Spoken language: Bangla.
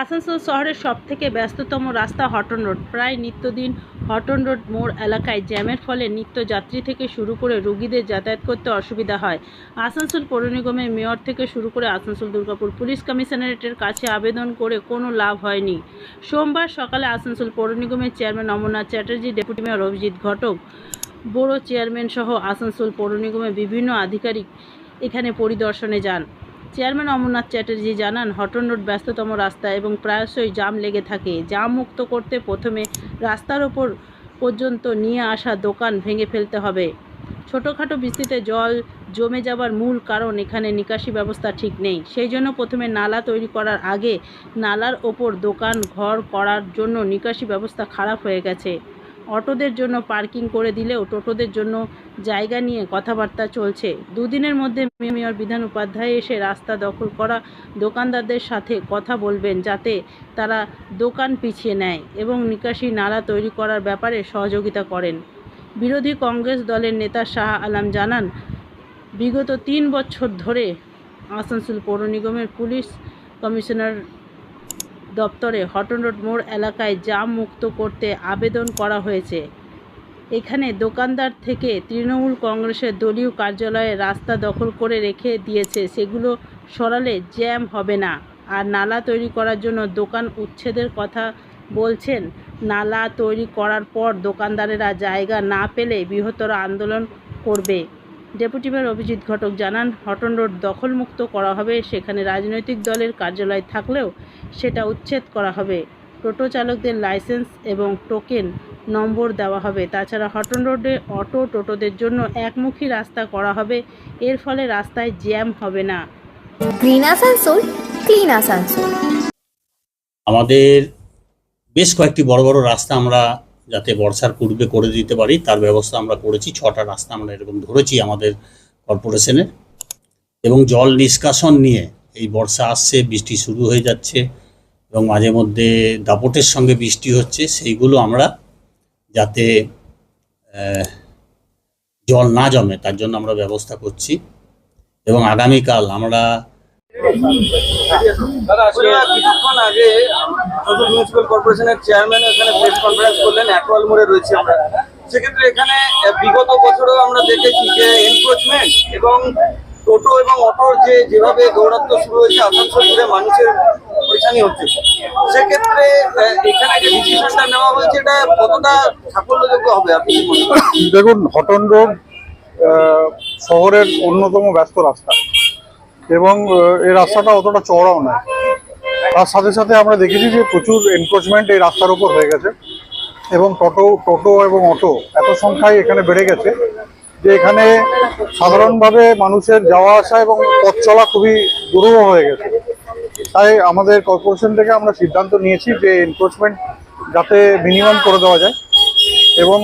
আসানসোল শহরের সবথেকে ব্যস্ততম রাস্তা হটন রোড। প্রায় নিত্যদিন হটন রোড মোড় এলাকায় জ্যামের ফলে নিত্যযাত্রী থেকে শুরু করে রোগীদের যাতায়াত করতে অসুবিধা হয়। আসানসোল পৌর নিগমের মেয়র থেকে শুরু করে আসানসোল দুর্গাপুর পুলিশ কমিশনারেটের কাছে আবেদন করে কোনো লাভ হয়নি। সোমবার সকালে আসানসোল পৌর নিগমের chairman Amarnath Chatterjee, deputy mayor Abhijit Ghatak বড় চেয়ারম্যান সহ আসানসোল পৌর নিগমের বিভিন্ন আধিকারিক এখানে পরিদর্শনে যান। চেয়ারম্যান অমরনাথ চ্যাটার্জি জানান, হটন রোড ব্যস্ততম রাস্তা এবং প্রায়শই জাম লেগে থাকে। জাম মুক্ত করতে প্রথমে রাস্তার ওপর পর্যন্ত নিয়ে আসা দোকান ভেঙে ফেলতে হবে। ছোটোখাটো বৃষ্টিতে জল জমে যাবার মূল কারণ এখানে নিকাশি ব্যবস্থা ঠিক নেই। সেই জন্য প্রথমে নালা তৈরি করার আগে নালার ওপর দোকান, ঘর করার জন্য নিকাশি ব্যবস্থা খারাপ হয়ে গেছে। অটোদের জন্য পার্কিং করে দিলেও টোটোদের জন্য জায়গা নিয়ে কথাবার্তা চলছে। দুদিনের মধ্যে মেয়র বিধান উপাধ্যায় এসে রাস্তা দখল করা দোকানদারদের সাথে কথা বলবেন যাতে তারা দোকান পিছিয়ে নেয় এবং নিকাশি নালা তৈরি করার ব্যাপারে সহযোগিতা করেন। বিরোধী কংগ্রেস দলের নেতা শাহ আলম জানান, বিগত তিন বছর ধরে আসানসোল পৌর নিগমের পুলিশ কমিশনার দপ্তরে হটন রোড মোড় এলাকায় জাম মুক্ত করতে আবেদন করা হয়েছে। এখানে দোকানদার থেকে তৃণমূল কংগ্রেসের দলীয় কার্যালয়ে রাস্তা দখল করে রেখে দিয়েছে। সেগুলো সরালে জ্যাম হবে না। আর নালা তৈরি করার জন্য দোকান উচ্ছেদের কথা বলছেন। নালা তৈরি করার পর দোকানদারেরা জায়গা না পেলে বৃহত্তর আন্দোলন করবে। ডেপুটি মেয়র অভিজিৎ ঘটক জানান হটন রোড দখলমুক্ত করা হবে সেখানে রাজনৈতিক দলের কার্যালয় থাকলেও সেটা উচ্ছেদ করা হবে। টোটো চালকদের লাইসেন্স এবং টোকেন নম্বর দেওয়া হবে। তাছাড়া হটন রোডে অটো টোটোদের জন্য একমুখী রাস্তা করা হবে। এর ফলে রাস্তায় জ্যাম হবে না। গ্রিন আসানসোল ক্লিন আসানসোল আমাদের বেশ কয়েকটি বড় বড় রাস্তা আমরা যাতে বর্ষার পূর্বে করে দিতে পারি, তার ব্যবস্থা আমরা করেছি। ছটা রাস্তা আমরা এরকম ধরেছি আমাদের কর্পোরেশনের। এবং জল নিষ্কাশন নিয়ে এই বর্ষা আসছে, বৃষ্টি শুরু হয়ে যাচ্ছে এবং মাঝে মধ্যে দাপটের সঙ্গে বৃষ্টি হচ্ছে, সেইগুলো আমরা যাতে জল না জমে, তার জন্য আমরা ব্যবস্থা করছি। এবং আগামীকাল আমরা কিছুক্ষণ আগে নতুন মিউনিসিপ্যাল কর্পোরেশনের চেয়ারম্যান এখানে প্রেস কনফারেন্স করলেন অ্যাকোয়াল মোড়ে রয়েছে আমরা। সেক্ষেত্রে এখানে বিগত বছরেও আমরা দেখেছি যে এনক্রোচমেন্ট এবং টোটো এবং অটোর যে যেভাবে দৌরাত্ম শুরু হয়েছে আসানসোল জুড়ে মানুষের পরিচানি হচ্ছে। সেক্ষেত্রে এখানে যে ডিসিশনটা নেওয়া হয়েছে এটা কতটা সাফল্যযোগ্য হবে আপনি মনে দেখুন হটন রোড শহরের অন্যতম ব্যস্ত রাস্তা। এবং এই রাস্তাটা অতটা চওড়াও নয় তার সাথে সাথে আমরা দেখেছি যে প্রচুর এনক্রোচমেন্ট এই রাস্তার উপর হয়ে গেছে। এবং টোটো টোটো এবং অটো এত সংখ্যায় এখানে বেড়ে গেছে যে এখানে সাধারণভাবে মানুষের যাওয়া আসা এবং পথ চলা খুবই দুরূহ হয়ে গেছে। তাই আমাদের কর্পোরেশন থেকে আমরা সিদ্ধান্ত নিয়েছি যে এনক্রোচমেন্ট যাতে মিনিমাম করে দেওয়া যায় এবং